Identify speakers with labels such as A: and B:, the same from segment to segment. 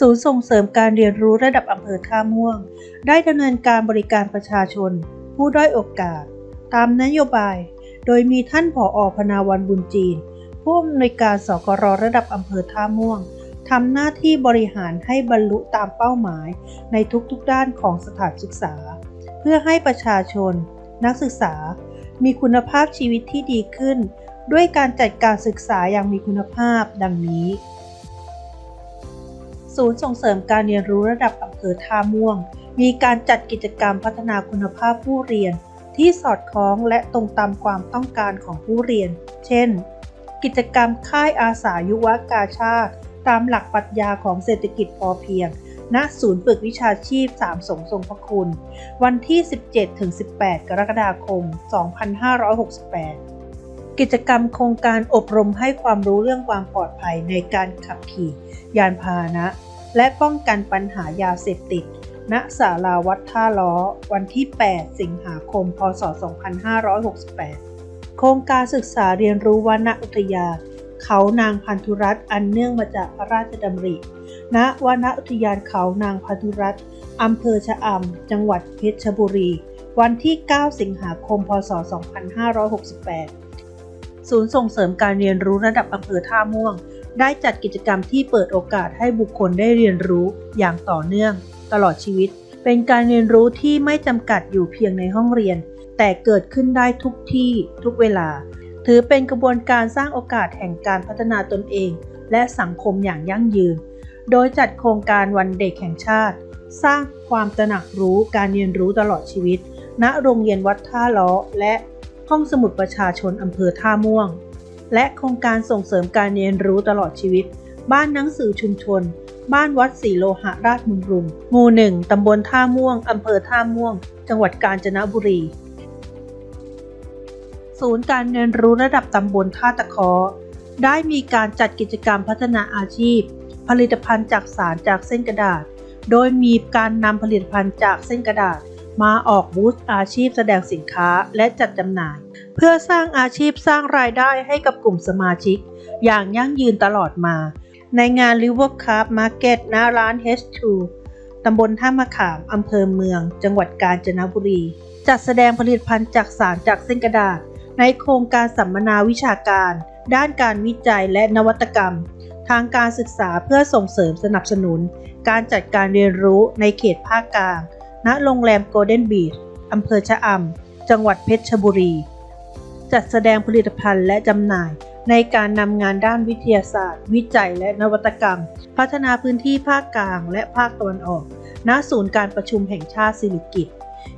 A: ศูนย์ส่งเสริมการเรียนรู้ระดับอำเภอท่าม่วง ได้ดำเนินการบริการประชาชน ผู้ด้อยโอกาส ตามนโยบาย โดยมีท่านผออพนาวันบุญจีน ผู้อำนวยการสกรระดับอำเภอท่าม่วงทำหน้าที่บริหารให้บรรลุตามเป้าหมายในทุกๆด้านของสถานศึกษา เพื่อให้ประชาชน นักศึกษา มีคุณภาพชีวิตที่ดีขึ้น ด้วยการจัดการศึกษาอย่างมีคุณภาพดังนี้ ศูนย์ส่งเสริมการเรียนรู้ระดับอำเภอท่าม่วง มีการจัดกิจกรรมพัฒนาคุณภาพผู้เรียน ที่สอดคล้องและตรงตามความต้องการของผู้เรียน เช่น กิจกรรมค่ายอาสายุวกาชาติ ตามหลักปรัชญาของเศรษฐกิจพอเพียง ณ ศูนย์ฝึกวิชาชีพสามสงทรงพระคุณ วันที่ 17-18 กรกฎาคม 2568 กิจกรรมโครงการอบรมให้ความรู้เรื่องความปลอดภัยในการขับขี่ยานพาหนะ และป้องกันปัญหายาเสพติด ณศาลาวัดท่าล้อ วันที่ 8 สิงหาคม พศ 2568 โครงการศึกษาเรียนรู้วนอุทยานเขานางพันธุรัตน์อันเนื่องมาจากพระราชดำริ ณวนอุทยานเขานางพันธุรัตน์อำเภอชะอำจังหวัดเพชรบุรี วันที่ 9 สิงหาคม พศ 2568 ศูนย์ส่งเสริมการเรียนรู้ระดับอำเภอท่าม่วง ได้จัดกิจกรรมที่เปิดโอกาสให้บุคคลได้เรียนรู้อย่างต่อเนื่อง ตลอดชีวิต เป็นการเรียนรู้ที่ไม่จำกัดอยู่เพียงในห้องเรียน แต่เกิดขึ้นได้ทุกที่ทุกเวลา ถือเป็นกระบวนการสร้างโอกาสแห่งการพัฒนาตนเอง และสังคมอย่างยั่งยืน โดยจัดโครงการวันเด็กแห่งชาติ สร้างความตระหนักรู้การเรียนรู้ตลอดชีวิต ณโรงเรียนวัดท่าล้อและ ห้องสมุดประชาชนอำเภอท่าม่วง และโครงการส่งเสริมการเรียนรู้ตลอดชีวิต บ้านหนังสือชุมชน บ้านวัดศรีโลหะราชบำรุงหมู่หนึ่งตำบลท่าม่วงอำเภอท่าม่วง จังหวัดกาญจนบุรี ศูนย์การเรียนรู้ระดับตำบลท่าตะเคอได้มีการจัดกิจกรรมพัฒนาอาชีพ ผลิตภัณฑ์จากสารจากเส้นกระดาษ โดยมีการนำผลิตภัณฑ์จากเส้นกระดาษ มาออกบูธอาชีพแสดงสินค้าและจัดจำหน่าย เพื่อสร้างอาชีพสร้างรายได้ให้กับกลุ่มสมาชิก อย่างยั่งยืนตลอดมา ในงาน River Cup Market ณร้าน H2 ตำบลท่ามะขาม อำเภอเมือง จังหวัดกาญจนบุรี จัดแสดงผลิตภัณฑ์จากสารจากเส้นกระดาษ ในโครงการสัมมนาวิชาการ ด้านการวิจัยและนวัตกรรม ทางการศึกษาเพื่อส่งเสริมสนับสนุน การจัดการเรียนรู้ในเขตภาคกลาง ณโรงแรมโกลเด้นบีชอำเภอชะอำ จังหวัดเพชรบุรี จัดแสดงผลิตภัณฑ์และจำหน่ายในการนำงานด้านวิทยาศาสตร์ วิจัยและนวัตกรรม พัฒนาพื้นที่ภาคกลางและภาคตะวันออก ณ ศูนย์การประชุมแห่งชาติสิริกิติ์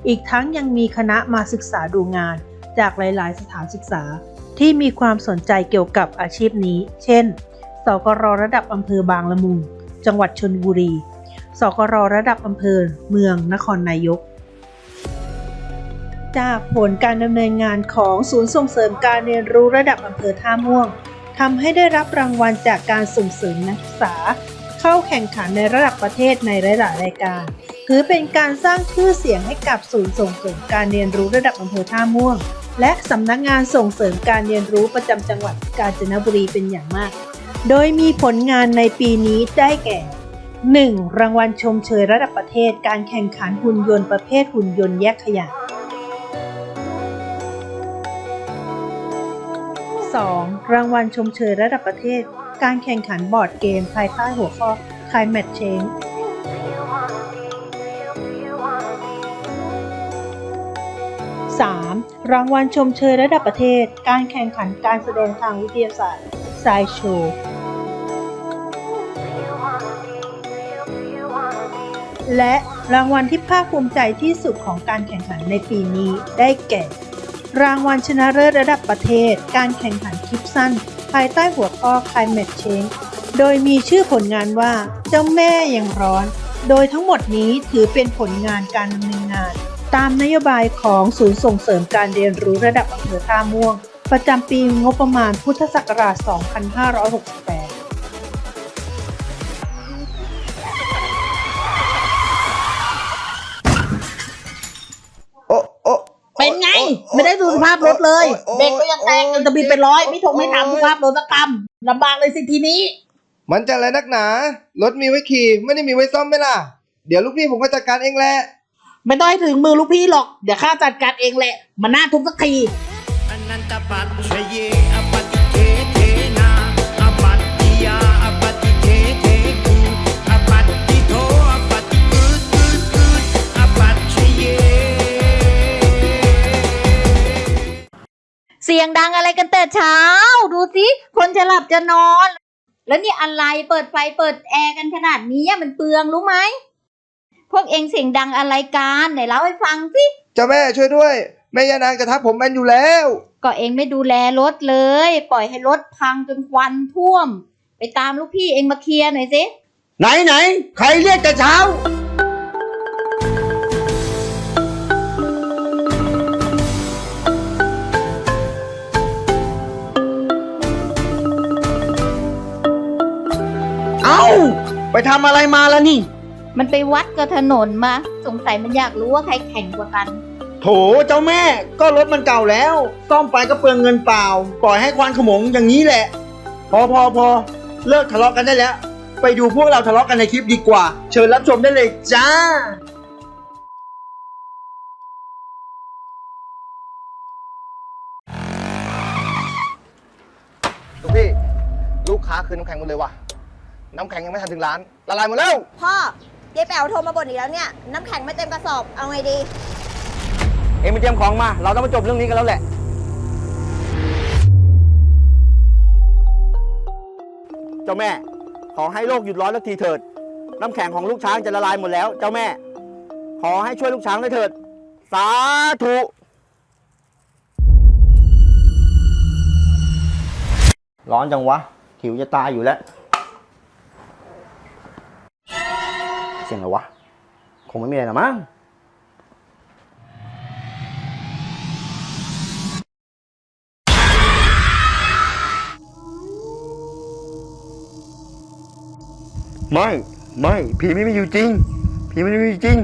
A: อีกทั้งยังมีคณะมาศึกษาดูงานจากหลาย ๆ สถานศึกษา ที่มีความสนใจเกี่ยวกับอาชีพนี้ เช่น สกรระดับอำเภอบางละมุง จังหวัดชนบุรี สกรระดับอำเภอ เมืองนครนายก จากผลการดำเนินงานของศูนย์ส่งเสริมการเรียนรู้ระดับอำเภอท่าม่วงทำให้ได้รับรางวัลจากการส่งเสริมนักศึกษา เข้าแข่งขันในระดับประเทศในหลายๆรายการ ถือเป็นการสร้างชื่อเสียงให้กับศูนย์ส่งเสริมการเรียนรู้ระดับอำเภอท่าม่วง และสำนักงานส่งเสริมการเรียนรู้ประจำจังหวัดกาญจนบุรีเป็นอย่างมาก โดยมีผลงานในปีนี้ได้แก่ 1. รางวัลชมเชยระดับประเทศ การแข่งขันหุ่นยนต์ประเภทหุ่นยนต์แยกขยะ 2. รางวัลชมเชยระดับประเทศ การแข่งขันบอร์ดเกมภายใต้หัวข้อ Climate Change 3. รางวัลชมเชยระดับประเทศ การแข่งขันการแสดงทางวิทยาศาสตร์ Science Show และรางวัลที่ภาคภูมิใจที่สุดของการแข่งขันในปีนี้ได้แก่ รางวัลชนะเลิศระดับประเทศ การแข่งขันคลิปสั้น ภายใต้หัวข้อ Climate Change โดยมีชื่อผลงานว่าเจ้าแม่ยังร้อน โดยทั้งหมดนี้ถือเป็นผลงานการดำเนินงาน ตามนโยบายของศูนย์ส่งเสริมการเรียนรู้ระดับอำเภอท่าม่วง ประจำปีงบประมาณพุทธศักราช 2568า
B: พรถเลย
C: โอ้โอ้
B: เบรกก็ยังแตก
C: โอ้
B: จะบินเป็นร้อยไม่ถงไม่
C: โอ้
B: ทำสภาพรถสักกำลำบากเลยสิทีนี้
C: มันจะอะไรนักหนา รถมีไว้ขี่ไม่ได้มีไว้ซ่อมไหมล่ะ เดี๋ยวลูกพี่ผมก็จัดการเองแหละ
B: ไม่ต้องให้ถึงมือลูกพี่หรอก เดี๋ยวข้าจัดการเองแหละ มันน่าทุบสักที
D: อนันตปัจฉเยอปฏิ ย
E: งดังอะไรกันแต่เช้า ดูสิคนจะหลับจะนอน แล้วนี่อะไรเปิดไฟเปิดแอร์กันขนาดนี้มันเปลืองรู้ไหมพวกเองเสียงดังอะไรกันไหนเล่าให้ฟังสิ
C: เจ้าแม่ช่วยด้วยแม่ยานางจะทับผมแมนอยู่แล้ว
E: ก็เองไม่ดูแลรถเลย ปล่อยให้รถพังจนควันท่วม ไปตามลูกพี่เองมาเคลียร์หน่อยสิ
B: ไหนไหนใครเรียกแต่เช้า ทำอะไรมาแล้วนี่
E: มันไปวัดกับถนนมา สงสัยมันอยากรู้ว่าใครแข่งกว่ากัน
B: โถเจ้าแม่ก็รถมันเก่าแล้ว ซ่อมไปก็เปลืองเงินเปล่า ปล่อยให้ควันขโมงอย่างนี้แหละ พอพอพอเลิกทะเลาะกันได้แล้ว ไปดูพวกเราทะเลาะกันในคลิปดีกว่า เชิญรับชมได้เลยจ้า
C: ลูกพี่ ลูกค้าคืนน้ำแข็งหมดเลยว่ะ น้ำแข็งยังไม่ทันถึงร้าน ละลายหมดแล้ว
F: พ่อยายแป๋วโทรมาบ่นอีกแล้วเนี่ย น้ำแข็งไม่เต็มกระสอบ เอาไงดี
G: เอ็งไปเตรียมของมา เราต้องมาจบเรื่องนี้กันแล้วแหละ เจ้าแม่ ขอให้โลกหยุดร้อนสักทีเถิด น้ำแข็งของลูกช้างจะละลายหมดแล้ว เจ้าแม่ ขอให้ช่วยลูกช้างด้วยเถิด สาธุ ร้อนจังวะหิวจะตายอยู่แล้ว สียงอะไรวะ คงไม่มีอะไรหรอมั้งไม่ไม่ผีไม่มีอยู่จริงผีไม่มีอยู่จริง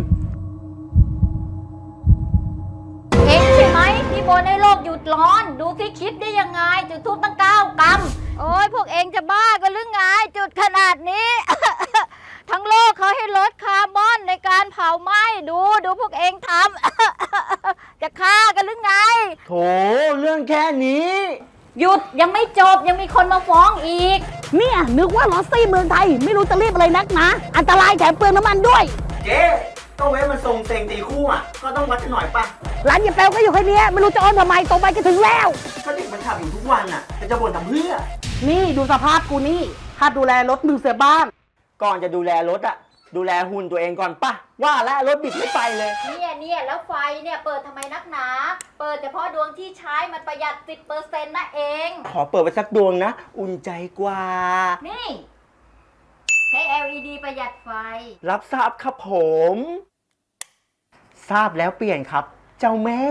E: เองใช่ไหมที่บนให้โลกหยุดร้อน ดูสิคิดได้ยังไง จุดทูบตั้งเก้ากรัมโอ้ยพวกเองจะบ้ากันหรือไงจุดขนาดนี้ ทั้งโลกเขาให้ลดคาร์บอนในการเผาไหม้ดูดูพวกเองทำ จะฆ่ากันหรือไง
B: โถ เรื่องแค่นี้
E: ห ยุดยังไม่จบยังมีคนมาฟ้องอีก
H: เนี่ยนึกว่าลอสซี่เมืองไทย ไม่รู้จะรีบอะไรนักนะ อันตรายแถมเปลืองน้ำมันด้วย
B: เจ๊ก็เว้มันส่งเต็งตีคู่อะ ก็ต้องวัดกันหน่อยป่ะ
H: ร้านยายแปวก็อยู่แค่เนี้ยไม่รู้จะอ้อนทำไมตรงไปก็ถึงแล้ว
B: ก็เด็กมันขับอยู่ทุกวันอะจะจะบ่นทำเพื่อ
H: นี่ดูสภาพกูนี่ถ้าดูแลรถมือเสียบ้าง
G: ก่อนจะดูแลรถอะ ดูแลหุ่นตัวเองก่อนป่ะว่าแล้วรถบิดไม่ไปเลย
E: เนี่ยเนี่ยแล้วไฟเนี่ยเปิดทำไมนักหนา เปิดเฉพาะดวงที่ใช้มันประหยัด 10%นะเอง
G: ขอเปิดไปสักดวงนะ อุ่นใจกว่า
E: นี่ ใช้ LED ประหยัดไฟ
G: รับทราบครับผม ทราบแล้วเปลี่ยนครับ เจ้าแม่